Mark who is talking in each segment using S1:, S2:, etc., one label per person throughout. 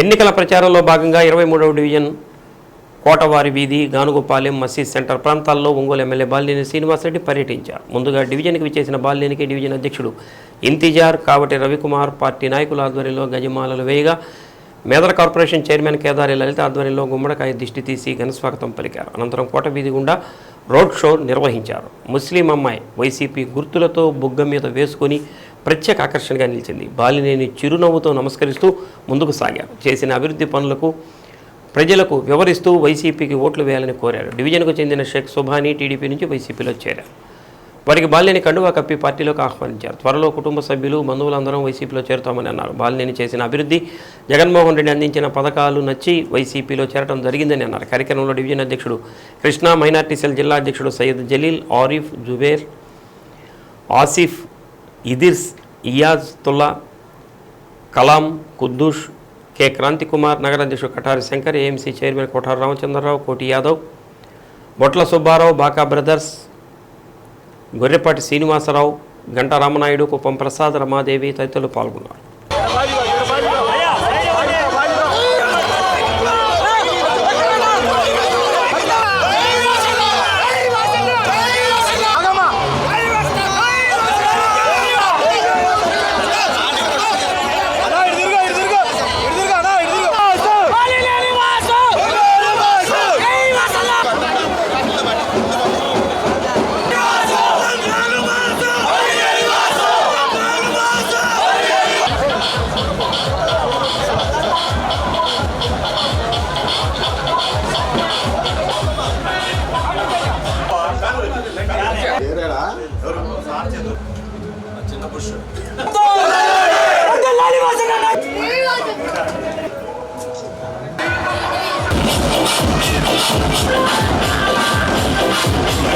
S1: ఎన్నికల ప్రచారంలో భాగంగా ఇరవై మూడవ డివిజన్ కోటవారి వీధి గానుగుపాలెం మసీద్ సెంటర్ ప్రాంతాల్లో ఒంగోలు ఎమ్మెల్యే బాలినేని శ్రీనివాసరెడ్డి పర్యటించారు. ముందుగా డివిజన్కి విచ్చేసిన బాలినేనికి డివిజన్ అధ్యక్షుడు ఇంతిజార్ కావటి రవికుమార్ పార్టీ నాయకుల ఆధ్వర్యంలో గజమాలలు వేయగా మేదర కార్పొరేషన్ చైర్మన్ కేదారి లలిత ఆధ్వర్యంలో గుమ్మడికాయ దిష్టి తీసి ఘనస్వాగతం పలికారు. అనంతరం కోట వీధి గుండా రోడ్ షో నిర్వహించారు. ముస్లిం అమ్మాయి వైసీపీ గుర్తులతో బుగ్గ మీద వేసుకొని ప్రత్యేక ఆకర్షణగా నిలిచింది. బాలినేని చిరునవ్వుతో నమస్కరిస్తూ ముందుకు సాగారు. చేసిన అభివృద్ధి పనులకు ప్రజలకు వివరిస్తూ వైసీపీకి ఓట్లు వేయాలని కోరారు. డివిజన్కు చెందిన షేక్ సుభాని టీడీపీ నుంచి వైసీపీలో చేరారు. వారికి బాలినేని కండువా కప్పి పార్టీలోకి ఆహ్వానించారు. త్వరలో కుటుంబ సభ్యులు బంధువులందరం వైసీపీలో చేరుతామని అన్నారు. బాలినేని చేసిన అభివృద్ధి జగన్మోహన్ రెడ్డి అందించిన పథకాలు నచ్చి వైసీపీలో చేరడం జరిగిందని అన్నారు. కార్యక్రమంలో డివిజన్ అధ్యక్షుడు కృష్ణా మైనార్టీ సెల్ జిల్లా అధ్యక్షుడు సయ్యద్ జలీల్ ఆరిఫ్ జుబేర్ ఆసిఫ్ ఇదిర్స్ ఇయాజ్ తుల్లా కలాం కుద్దూష్ కె. క్రాంతి కుమార్ నగర అధ్యక్షుడు Kathari Shankar AMC chairman Kotaru Ramachandrarao Koti Yadav Botla Subba Rao Baka brothers Gorrepati Srinivasarao గంట రామనాయుడు కుప్పం ప్రసాద్ రమాదేవి తదితరులు పాల్గొన్నారు.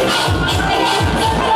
S2: ハハハハ!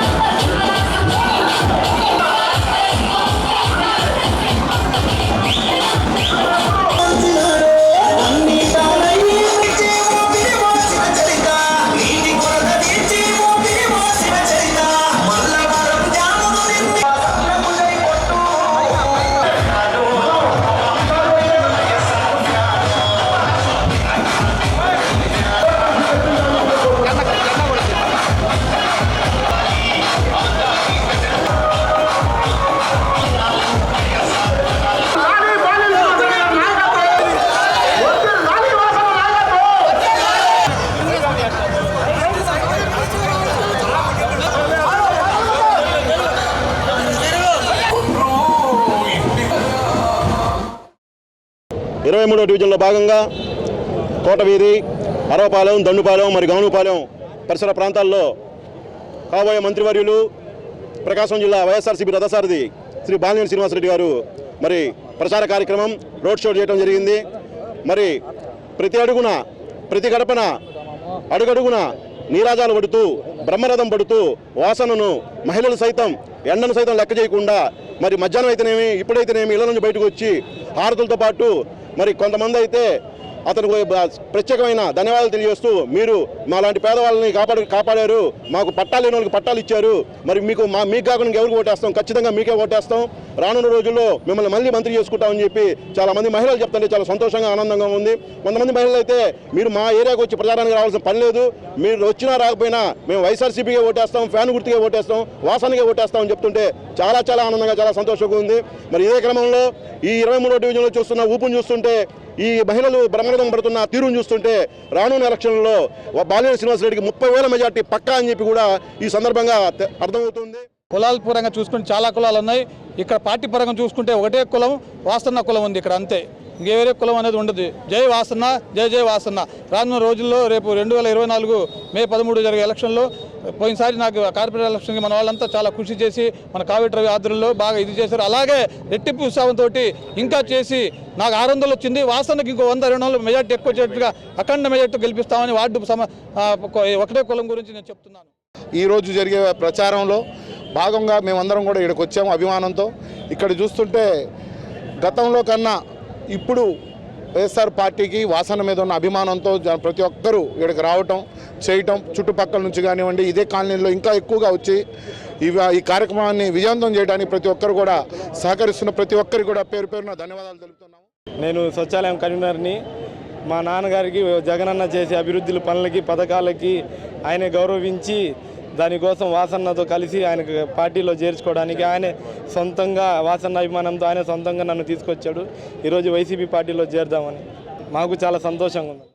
S3: ఇరవై మూడో డివిజన్లో భాగంగా కోటవీరి అరవపాలెం దండుపాలెం మరి గౌనుపాలెం పరిసర ప్రాంతాల్లో కాబోయే మంత్రివర్యులు ప్రకాశం జిల్లా వైఎస్ఆర్సీపీ రథసారథి శ్రీ బాలినేని శ్రీనివాసరెడ్డి గారు మరి ప్రచార కార్యక్రమం రోడ్ షో చేయడం జరిగింది. మరి ప్రతి అడుగున ప్రతి గడపన అడుగడుగున నీరాజాలు పడుతూ బ్రహ్మరథం పడుతూ వాసనను మహిళలు సైతం ఎండను సైతం లెక్క చేయకుండా మరి మధ్యాహ్నం అయితేనేమి ఇప్పుడైతేనేమి ఇళ్ళ నుంచి బయటకు వచ్చి హారతులతో పాటు మరి కొంతమంది అయితే అతనికి ప్రత్యేకమైన ధన్యవాదాలు తెలియజేస్తూ మీరు మా లాంటి పేదవాళ్ళని కాపాడు కాపాడారు. మాకు పట్టాలు లేని వాళ్ళకి పట్టాలు ఇచ్చారు. మరి మీకు మా మీకు కాకుండా ఎవరికి ఓటేస్తాం? ఖచ్చితంగా మీకే ఓటేస్తాం. రానున్న రోజుల్లో మిమ్మల్ని మళ్ళీ మంత్రి చేసుకుంటామని చెప్పి చాలా మంది మహిళలు చెప్తుంటే చాలా సంతోషంగా ఆనందంగా ఉంది. కొంతమంది మహిళలు అయితే మీరు మా ఏరియాకు వచ్చి ప్రచారానికి రావాల్సిన పని లేదు. మీరు వచ్చినా రాకపోయినా మేము వైఎస్ఆర్సీపీకే ఓటేస్తాం ఫ్యాన్ గుర్తుకే ఓటేస్తాం వాసానికే ఓటేస్తామని చెప్తుంటే చాలా చాలా ఆనందంగా చాలా సంతోషంగా ఉంది. మరి ఇదే క్రమంలో ఈ ఇరవై మూడో డివిజన్లో చూస్తున్న ఊపును చూస్తుంటే ఈ మహిళలు బ్రహ్మరథం పడుతున్న తీరును చూస్తుంటే రానున్న ఎలక్షన్లలో బాలినేని శ్రీనివాసరెడ్డికి ముప్పై వేల మెజార్టీ పక్కా అని చెప్పి కూడా ఈ సందర్భంగా అర్థమవుతుంది.
S4: కులాల పరంగా చూసుకుంటే చాలా కులాలు ఉన్నాయి. ఇక్కడ పార్టీ పరంగా చూసుకుంటే ఒకటే కులం వాసన్న కులం ఉంది ఇక్కడ అంతే. ఇంకే వేరే కులం అనేది ఉండదు. జై వాసన్న జై జై వాసన్న. రానున్న రోజుల్లో రేపు రెండు వేల ఇరవై నాలుగు మే పదమూడు జరిగే ఎలక్షన్లో పోయినసారి నాకు కార్పొరేట్ ఎలక్షన్కి మన వాళ్ళంతా చాలా కృషి చేసి మన కావేటి రవి ఆధ్వర్యంలో బాగా ఇది చేశారు. అలాగే రెట్టింపు ఉత్సాహంతో ఇంకా చేసి నాకు ఆరు వందలు వచ్చింది. వాసనకి ఇంకో వంద రెండు వందలు మెజార్టీ ఎక్కువ వచ్చేట్టుగా అఖండ మెజార్టీ గెలిపిస్తామని వార్డు సమ ఒకటే కులం గురించి నేను చెప్తున్నాను.
S5: ఈరోజు జరిగే ప్రచారంలో భాగంగా మేమందరం కూడా ఇక్కడికి వచ్చాము అభిమానంతో. ఇక్కడ చూస్తుంటే గతంలో కన్నా ఇప్పుడు వైఎస్ఆర్ పార్టీకి వాసన మీద ఉన్న అభిమానంతో ప్రతి ఒక్కరూ ఇక్కడికి రావటం చేయటం చుట్టుపక్కల నుంచి కానివ్వండి ఇదే కాలనీలో ఇంకా ఎక్కువగా వచ్చి ఇవి ఈ కార్యక్రమాన్ని విజయవంతం చేయడానికి ప్రతి ఒక్కరు కూడా సహకరిస్తున్న ప్రతి ఒక్కరికి కూడా పేరు పేరున ధన్యవాదాలు తెలుపుతున్నాము.
S6: నేను శౌచాలయం కన్వీనర్ని మా నాన్నగారికి జగనన్న చేసే అభివృద్ధుల పనులకి పథకాలకి ఆయన గౌరవించి దానికోసం వాసన్నతో కలిసి ఆయన పార్టీలో చేర్చుకోవడానికి ఆయన సొంతంగా వాసన్న అభిమానంతో ఆయన సొంతంగా నన్ను తీసుకొచ్చాడు. ఈరోజు వైసీపీ పార్టీలో చేరదామని మాకు చాలా సంతోషంగా ఉంది.